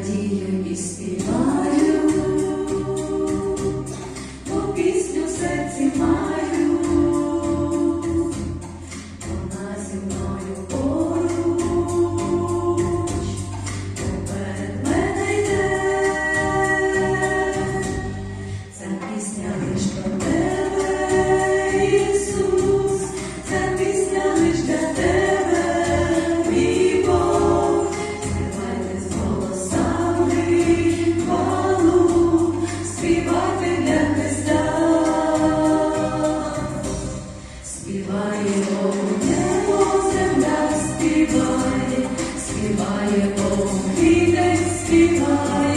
радію і співаю, бо пісню серці маю, вона зі мною поруч, поперед мене йде, пісня лиш про те. Співає Бог, квітень співає.